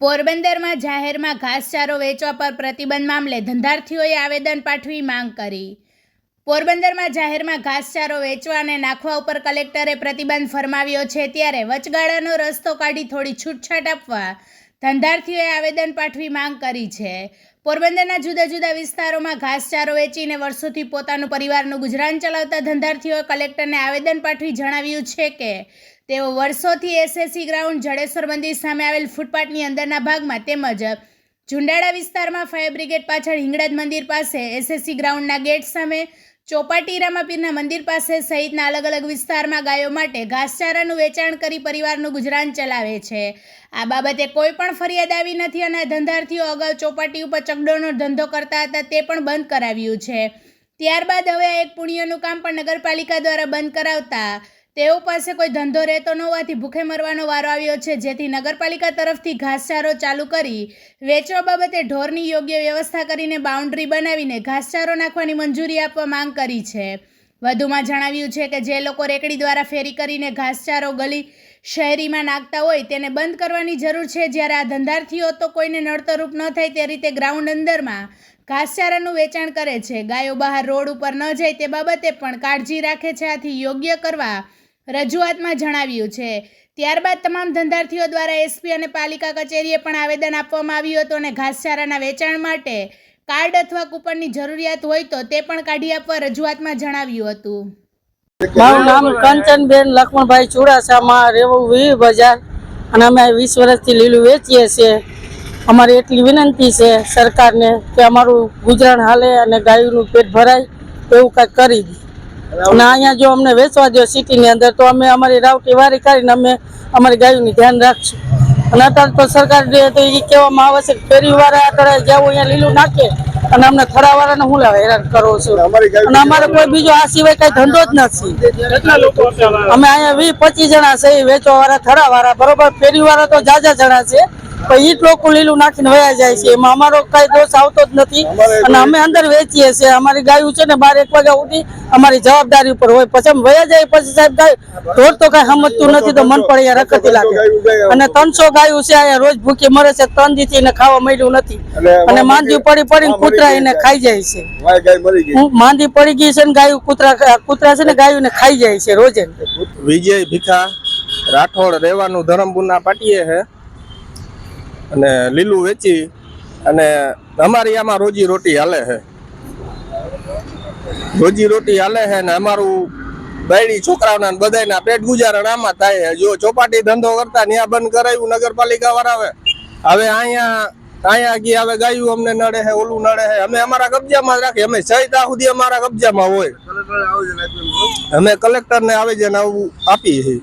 પોરબંદરમાં જાહેરમાં ઘાસચારો વેચવા પર પ્રતિબંધ મામલે ધંધાર્થીઓએ આવેદન પાઠવી માંગ કરી. પોરબંદરમાં જાહેરમાં ઘાસચારો વેચવા અને નાખવા ઉપર કલેક્ટરે પ્રતિબંધ ફરમાવ્યો છે ત્યારે વચગાળાનો રસ્તો કાઢી થોડી છૂટછાટ આપવા ધંધાર્થીઓએ આવેદન પાઠવી માંગ કરી છે. પોરબંદરના જુદા જુદા વિસ્તારોમાં ઘાસચારો વેચીને વર્ષોથી પોતાનું પરિવારનું ગુજરાન ચલાવતા ધંધાર્થીઓએ કલેક્ટરને આવેદન પાઠવી જણાવ્યું છે કે, તેઓ વર્ષોથી એસએસસી ગ્રાઉન્ડ જડેશ્વર મંદિર સામે આવેલ ફૂટપાથની અંદરના ભાગમાં તેમજ ઝુંડાળા વિસ્તારમાં ફાયર બ્રિગેડ પાછળ હિંગળાજ મંદિર પાસે એસએસસી ગ્રાઉન્ડના ગેટ સામે ચોપાટી રામાપીરના મંદિર પાસે સહિતના અલગ અલગ વિસ્તારમાં ગાયો માટે ઘાસચારાનું વેચાણ કરી પરિવારનું ગુજરાન ચલાવે છે. આ બાબતે કોઈ પણ ફરિયાદ આવી નથી અને ધંધાર્થીઓ અગાઉ ચોપાટી ઉપર ચકડોળનો ધંધો કરતા હતા તે પણ બંધ કરાવ્યું છે. ત્યારબાદ હવે આ એક પુણ્યનું કામ પણ નગરપાલિકા દ્વારા બંધ કરાવતા તેઓ પાસે કોઈ ધંધો રહેતો ન હોવાથી ભૂખે મરવાનો વારો આવ્યો છે. જેથી નગરપાલિકા તરફથી ઘાસચારો ચાલુ કરી વેચવા બાબતે ઢોરની યોગ્ય વ્યવસ્થા કરીને બાઉન્ડ્રી બનાવીને ઘાસચારો નાખવાની મંજૂરી આપવા માંગ કરી છે. વધુમાં જણાવ્યું છે કે જે લોકો રેકડી દ્વારા ફેરી કરીને ઘાસચારો ગલી શહેરીમાં નાખતા હોય તેને બંધ કરવાની જરૂર છે. જ્યારે આ ધંધાર્થીઓ તો કોઈને નડતરૂપ ન થાય તે રીતે ગ્રાઉન્ડ અંદરમાં ઘાસચારાનું વેચાણ કરે છે. ગાયો બહાર રોડ ઉપર ન જાય તે બાબતે પણ કાળજી રાખે છે. આથી યોગ્ય કરવા રજૂઆતમાં જણાવ્યું છે. ત્યારબાદ તમામ ધંધાર્થીઓ દ્વારા એસપી અને પાલિકા કચેરીએ પણ આવેદન આપવામાં આવ્યું હતું અને ઘાસચારાના વેચાણ માટે કાર્ડ અથવા કૂપનની જરૂરિયાત હોય તો તે પણ કાઢી આપવા રજૂઆતમાં જણાવ્યું હતું. મારું નામ કંચનબેન લક્ષ્મણભાઈ ચુડાસામાં, રહેવું વી બજાર અને અમે વીસ વર્ષથી લીલું વેચીએ છીએ. અમારી એટલી વિનંતી છે સરકારને કે અમારું ગુજરાન હાલે અને ગાયનું પેટ ભરાય એવું કાંઈક કરી દે. અને અહીંયા જો અમને વેચવા દો સિટીની અંદર તો અમે અમારી રાવટી વારી કરીને અમે અમારી ગાયોની ધ્યાન રાખશું. અને અત્યારે તો સરકાર તો એ કહેવામાં આવે છે કે ફેરીવાળા અત્યારે જેવું અહીંયા લીલું નાખે અને અમને થડાવાળાને હું લાવે હેરાન કરો છું. અને અમારે કોઈ બીજો આ સિવાય કઈ ધંધો જ નથી. અમે અહીંયા વીસ પચીસ જણા છે વેચવા વાળા થડા વાળા બરોબર? ફેરી વાળા તો જાજા જણા છે. પણ ઈ જ લોકો લીલું નાખીને વયા જાય છે. એમાં અમારો કઈ દોષ આવતો જ નથી. અને અમે અંદર વેચીએ છીએ. અમારી ગાયું છે ને બાર એક વાગ્યા સુધી અમારી જવાબદારી ઉપર હોય. પછી અમે વયા જાય પછી સાહેબ ગાય. ઢોર તો કઈ સમજતું નથી તો મન પડે અહીંયા રખતી લાગે. અને ત્રણસો ગાયું છે અહીંયા રોજ ભૂખી મરે છે ત્રણ દીથી એને ખાવા મળ્યું નથી. અને માંદી પડી પડીને કૂતરા એને ખાઈ જાય છે. વાય ગાય મરી ગઈ. હું માંદી પડી ગઈ છે ને ગાયું કૂતરા કૂતરા છે ને ગાયું ને ખાઈ જાય છે રોજે. વિજય ભીખા રાઠોડ રહેવાનું ધરમપુરના પાટીએ છે. અને લીલું વેચી અને અમારી આમાં રોજી રોટી હાલે છે. રોજી રોટી હાલે છે ને અમારું બાયડી છોકરાઓના બધાના પેટ ગુજારણ આમાં થાય છે. જો ચોપાટી ધંધો કરતા ત્યાં બંધ કરાયું નગરપાલિકા વાળાએ હવે. અહીંયા અહીંયા ગઈ હવે ગાયું અમને નડે છે, ઓલું નડે છે. અમે અમારા કબજામાં જ રાખીએ. અમે સહિતા સુધી અમારા કબજામાં હોય. અમે કલેક્ટરને આવેદન આવું આપીએ છીએ